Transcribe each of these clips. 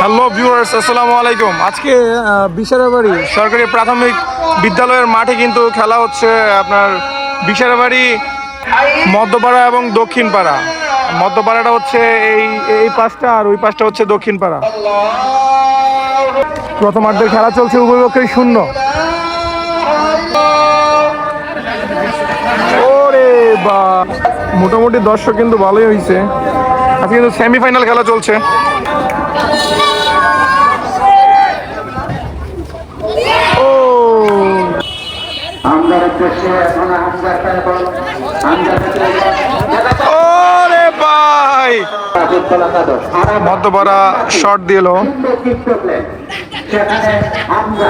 Hello viewers আসসালামু আলাইকুম। আজকে বিশারাবাড়ি সরকারি প্রাথমিক বিদ্যালয়ের মাঠে কিন্তু খেলা হচ্ছে, আপনার বিশারাবাড়ি মধ্যপাড়া এবং দক্ষিণ পাড়া মধ্যপাড়াটা হচ্ছে এই এই পাশটা আর ওই পাশটা হচ্ছে দক্ষিণ পাড়া প্রথমার্ধের খেলা চলছে উভয় পক্ষেই শূন্য। মোটামুটি দর্শক কিন্তু ভালোই হয়েছে আজকে কিন্তু সেমিফাইনাল খেলা চলছে। ও আমদারের দেশে এখন আমদার এবং আমদার মধ্যপাড়া শট দিল আমরা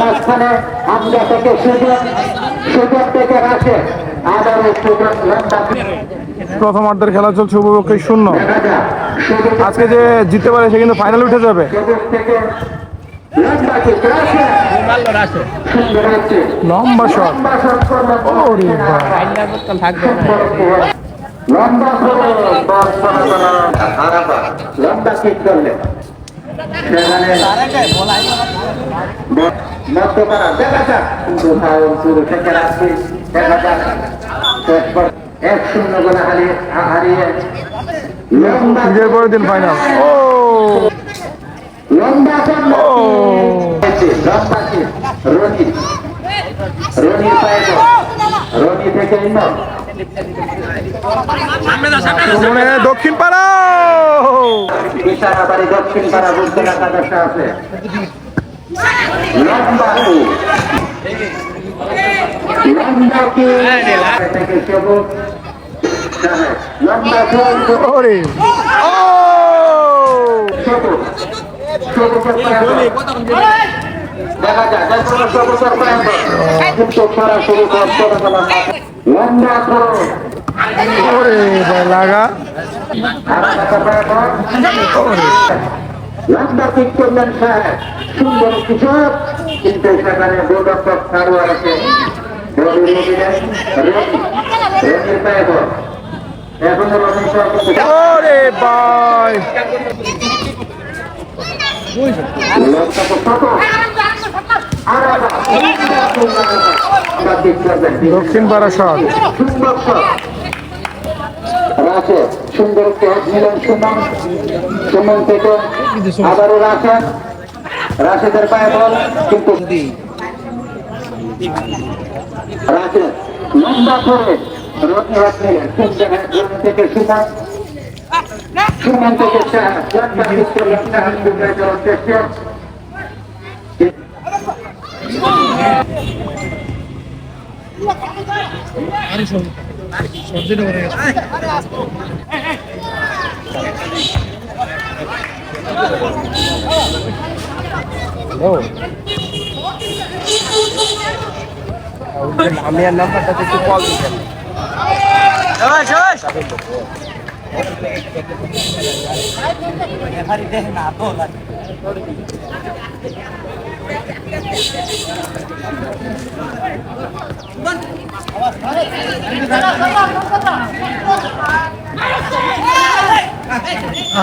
মাঝখানে আমরা থেকে সুযোগ সুযোগ থেকে রাখে আবারও সুযোগ প্রথমার্ধের খেলা চলছে উভয় পক্ষেই শূন্য। আজকে যে জিততে পারে সে কিন্তু ফাইনাল উঠে যাবে। লম্বা শট এক শূন্য গোলে হারিয়ে ঈদের দিন ফাইনাল ও! লম্বা করল ও! লম্বা কিক রনি রনির পায়ে রনি থেকে ইমন দক্ষিণ পাড়া। দক্ষিণ পাড়া বুঝতে আছে। লম্বা কিক। লম্বা কিক। থেকে সবুজ সাহেব। লম্বা কিক। ওরে ও সবুজ। সবুজের পায়ে বল। দেখা যায় দেখুন সবুজের পায়ে বল। কিন্তু সরাসরি বল চলে গেল না। লম্বা কিক। ওরে ভাই লাগা আরাকাতা পায়ে বল। লম্বা কিক দক্ষিণ পাড়া রাখে সুন্দর ক্যাচ সুমন সুমন থেকে আবারও রাখেন রাশেদের পায়ে বল কিন্তু রাখে লম্বা করে রনি হাত নিলেন তিন জায়গায় রনি থেকে সুমন সুমন থেকে শাহ লম্বা হিট করলেন শাহ বিজয় যাওয়ার চেষ্টা আমি আর নাম্বারটা একটু কল দিতেন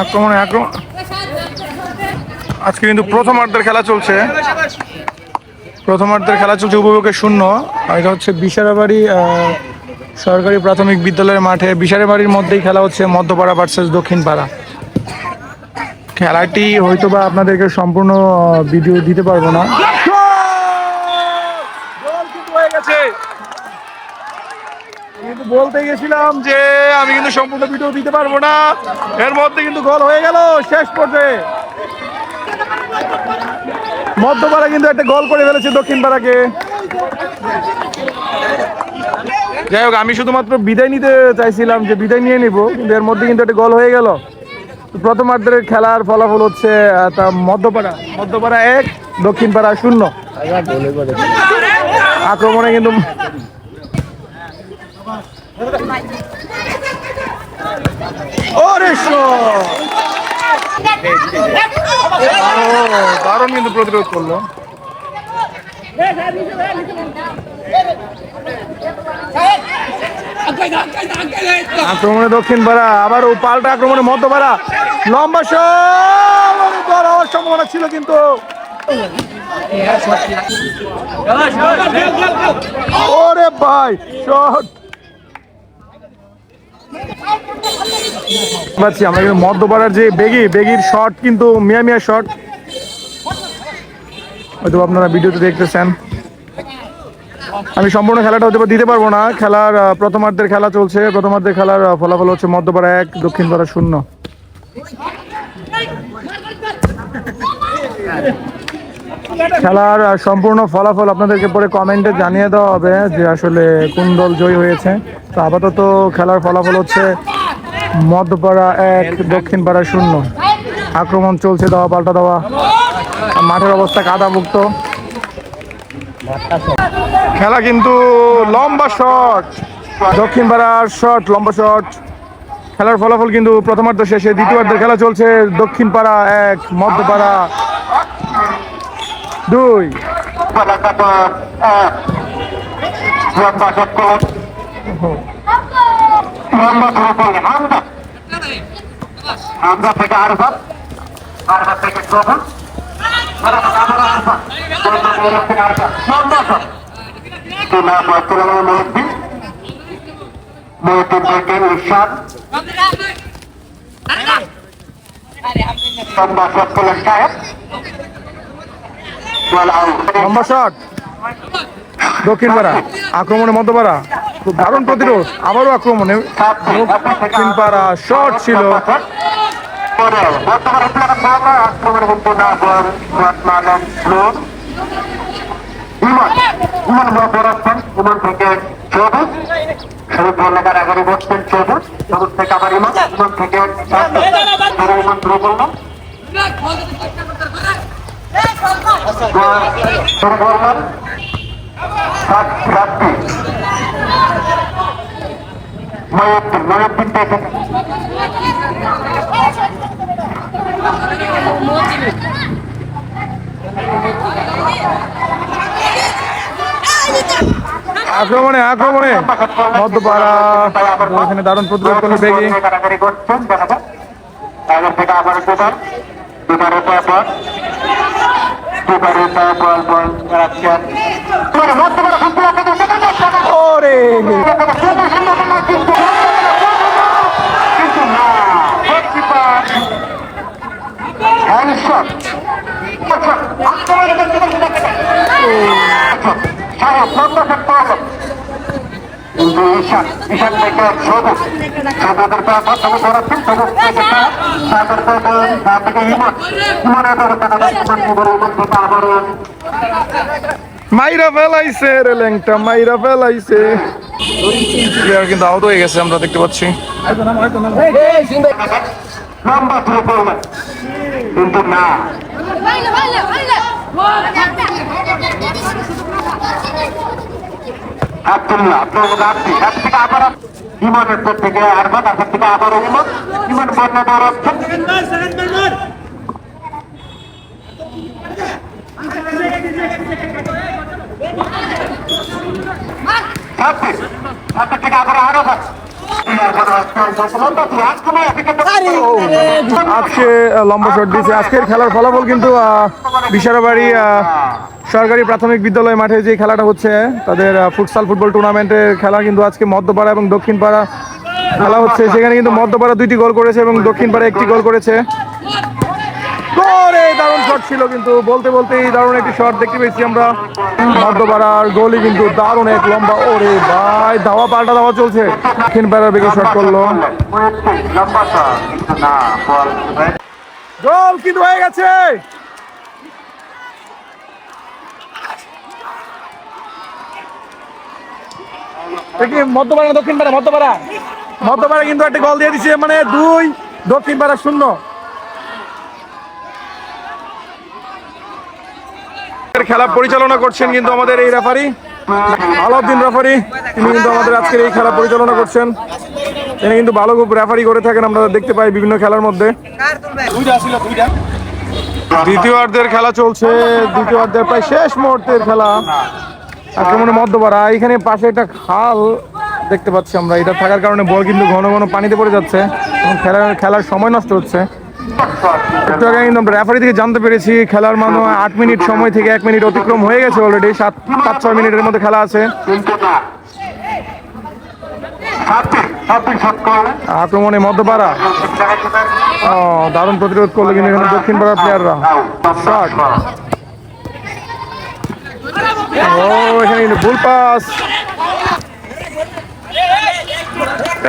আক্রমণে আক্রমণ আজকে কিন্তু প্রথমার্ধের খেলা চলছে। প্রথমার্ধের খেলা চলছে উপভোগের শূন্য। এটা হচ্ছে বিশারাবাড়ি সরকারি প্রাথমিক বিদ্যালয়ের মাঠে। বিশারাবাড়ির মধ্যেই খেলা হচ্ছে মধ্যপাড়া ভার্সেস দক্ষিণ পাড়া খেলাটি হয়তো বা আপনাদেরকে সম্পূর্ণ ভিডিও দিতে পারব না। কিন্তু বলতে গেছিলাম যে আমি কিন্তু সম্পূর্ণ ভিডিও দিতে পারব না। এর মধ্যে কিন্তু গোল হয়ে গেল শেষ পর্যায়ে। মধ্যপাড়া কিন্তু একটা গোল করে ফেলেছে দক্ষিণ পাড়াকে যাই হোক, আমি শুধুমাত্র বিদায় নিতে চাইছিলাম যে বিদায় নিয়ে নিব, কিন্তু এর মধ্যে কিন্তু একটা গোল হয়ে গেল। প্রথমার্ধের খেলার ফলাফল হচ্ছে তা মধ্যপাড়া। মধ্যপাড়া এক দক্ষিণ পাড়া শূন্য। আক্রমণে কিন্তু ওরে দারুণ কিন্তু প্রতিরোধ করল। আক্রমণে দক্ষিণ পাড়া, আবার পাল্টা আক্রমণে মধ্য পাড়া লম্বা হওয়ার সম্ভাবনা ছিল কিন্তু। ওরে ভাই, শট। পাচ্ছি, আমরা কিন্তু মধ্যপাড়ার যে বেগি, বেগির শট কিন্তু মিয়া মিয়া শট হয়তো আপনারা ভিডিওতে দেখতেছেন। আমি সম্পূর্ণ খেলাটা হয়তো দিতে পারব না। খেলার প্রথমার্ধের খেলা চলছে। প্রথমার্ধের খেলার ফলাফল হচ্ছে মধ্যপাড়া এক, দক্ষিণ পাড়া শূন্য। খেলার সম্পূর্ণ ফলাফল আপনাদেরকে পরে কমেন্টে জানিয়ে দেওয়া হবে যে আসলে কোন দল জয়ী হয়েছে। তো আপাতত খেলার ফলাফল হচ্ছে মধ্যপাড়া এক দক্ষিণ পাড়া শূন্য। আক্রমণ চলছে দেওয়া, পাল্টা দেওয়া। মাঠের অবস্থা কাদামুক্ত। খেলা কিন্তু লম্বা শট। দক্ষিণ পাড়ার শট, লম্বা শট। খেলার ফলাফল কিন্তু প্রথমার্ধ শেষে দ্বিতীয়ার্ধের খেলা চলছে দক্ষিণ পাড়া এক, মধ্যপাড়া দুই আমরা থেকে আরফাত আরফাত থেকে প্রথম আরফাত আবার আরফাত প্রথম থেকে আরফাত নম্বর তোমরা বর্তমানে মহিদ্দিন মহিদ্দিন থেকে ইরশাদ নম্বর সত্তর সাহেব বল আউট লম্বা দক্ষিণ পাড়া, আক্রমণে মধ্যপাড়া, খুব দারুণ প্রতিরোধ, আবারও আক্রমণে দক্ষিণ পাড়া শট ছিল। ইমান থেকে চৌধুরী শরীফ বল কারাগারি বসছেন চৌধুরী চৌধুরী থেকে আবার ইমান ইমান থেকে ইমান করল শুরু করলাম সাত সাতটি ময়ূদ্দিন ময়ূদ্দিন থেকে আক্রমণে আক্রমণে। মধ্যপাড়া। এখানে দারুণ প্রতিরোধ করল বেগি। আবার দুবারের পর পর বল বল ফুটবল ওরে হ্যান্ডশট কিন্তু ঈশান ঈশান থেকে সবুজ সবুজের ব্যাপার তবে ধরাচ্ছেন সবুজ থেকে তাদের তার থেকে ইমন ইমনের ব্যাপারে ইমন ইমন ইমন থেকে আবারও মাইরা ফেলাইছে রে ল্যাংটা মাইরা ফেলাইছে প্লেয়ার কিন্তু আহত হয়ে গেছে আমরা দেখতে পাচ্ছি লম্বা থ্রো করলেন কিন্তু না. এক থেকে আবার থেকে থেকে থেকে আবার আরও আজকে লম্বা শট দিয়েছে। আজকের খেলার ফলাফল কিন্তু বিশারাবাড়ি সরকারি প্রাথমিক বিদ্যালয় মাঠে যে খেলাটা হচ্ছে তাদের ফুটসাল ফুটবল টুর্নামেন্টের খেলা কিন্তু আজকে মধ্যপাড়া এবং দক্ষিণ পাড়া খেলা হচ্ছে। সেখানে কিন্তু মধ্যপাড়া দুইটি গোল করেছে এবং দক্ষিণ পাড়া একটি গোল করেছে। দারুণ শট ছিল কিন্তু। বলতে বলতেই দারুণ একটি শট দেখতে পেয়েছি আমরা। মধ্যপাড়ার গোলই কিন্তু দারুণ এক লম্বা ওরে ভাই ধাওয়া পাল্টা ধাওয়া চলছে। দক্ষিণ পাড়ার বেগে শট করল গোল কিন্তু হয়ে গেছে। মধ্যপাড়া না দক্ষিণ পাড়া মধ্যপাড়া। মধ্যপাড়া কিন্তু একটা গোল দিয়ে দিচ্ছে মানে দুই দক্ষিণ পাড়া শূন্য খেলা পরিচালনা করছেন কিন্তু আমাদের এই রেফারি, আলাউদ্দিন রেফারি। তিনি কিন্তু আমাদের আজকের এই খেলা পরিচালনা করছেন। তিনি কিন্তু ভালো খুব রেফারি করে থাকেন, আমরা দেখতে পাই বিভিন্ন খেলার মধ্যে। দ্বিতীয়ার্ধের খেলা চলছে, দ্বিতীয়ার্ধের প্রায় শেষ মুহূর্তের খেলা। আক্রমণে মধ্যপাড়া এখানে পাশে একটা খাল দেখতে পাচ্ছি আমরা। এটা থাকার কারণে বল কিন্তু ঘন ঘন পানিতে পড়ে যাচ্ছে এবং খেলার খেলার সময় নষ্ট হচ্ছে। একটু আগে কিন্তু রেফারি থেকে জানতে পেরেছি, খেলার মানে আট মিনিট সময় থেকে এক মিনিট অতিক্রম হয়ে গেছে অলরেডি সাত পাঁচ ছয় মিনিটের মধ্যে খেলা আছে। আক্রমণে মধ্যপাড়া। ও, দারুণ প্রতিরোধ করল কিন্তু এখানে দক্ষিণ পাড়ার প্লেয়াররা শট ও এখানে কিন্তু ভুল পাস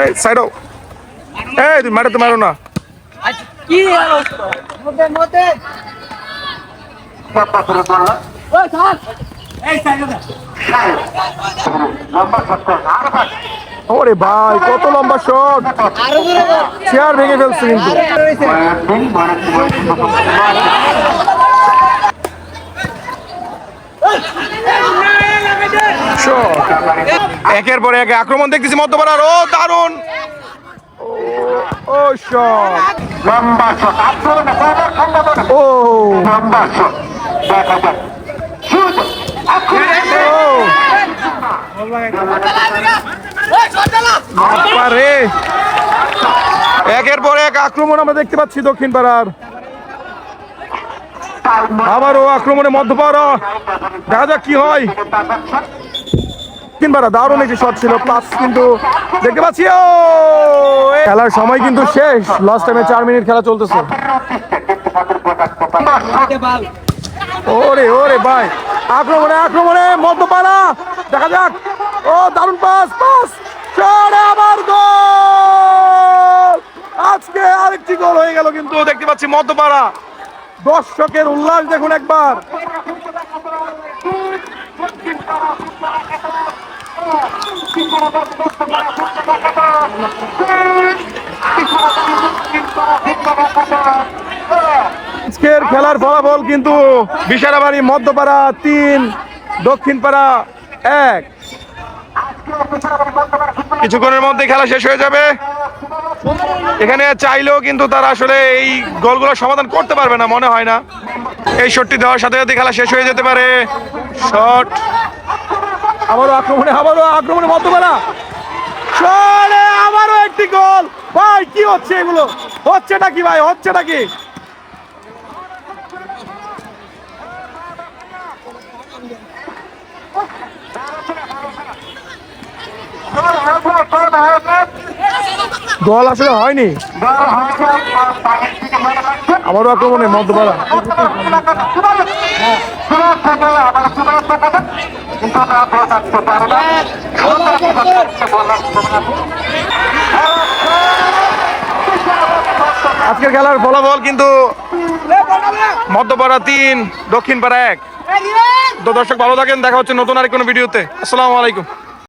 এই সাইড এই তুমি মারো তো মারো না লম্বা শট করলেন আরও ওরে ভাই কত লম্বা শট চেয়ার ভেঙে ফেলছে কিন্তু মানে একের পর এক আক্রমণ দেখতেছি মধ্যপাড়ার। ও দারুণ! ও, ও একের পর এক আক্রমণ আমরা দেখতে পাচ্ছি দক্ষিণ পাড়ার আবারও আক্রমণে মধ্যপাড়া। দেখা যাক কি হয়। পাড়া দারুণ একটি শট ছিল প্লাস কিন্তু দেখতে পাচ্ছি, ও! খেলার সময় কিন্তু শেষ। লাস্ট টাইমে চার মিনিট খেলা চলতেছে। ওরে ওরে ভাই। আক্রমণে আক্রমণে, মধ্যপাড়া। দেখা যাক। ও, দারুণ পাস পাস চড়ে আবার গোল আজকে আরেকটি গোল হয়ে গেল কিন্তু, দেখতে পাচ্ছি মধ্যপাড়া। দর্শকের উল্লাস দেখুন একবার। আজকের খেলার ফলাফল কিন্তু বিশারাবাড়ি মধ্যপাড়া তিন দক্ষিণ পাড়া এক। কিছুক্ষণের মধ্যে খেলা শেষ হয়ে যাবে। এখানে চাইলেও কিন্তু তারা আসলে এই গোলগুলো সমাধান করতে পারবে না মনে হয় না। এই শটটি দেওয়ার সাথে সাথে খেলা শেষ হয়ে যেতে পারে। শট। আবারও আক্রমণে আবারও আক্রমণে মধ্যপাড়া চলে আবারও একটি গোল। ভাই কি হচ্ছে এগুলো? হচ্ছে নাকি ভাই? হচ্ছে নাকি গোল আসলে হয়নি। আবারও আক্রমণে মধ্যপাড়া আজকের খেলার ফলাফল কিন্তু মধ্যপাড়া তিন দক্ষিণ পাড়া এক। তো দর্শক, ভালো থাকেন, দেখা হচ্ছে নতুন আর কোনো ভিডিওতে। আসসালামু আলাইকুম।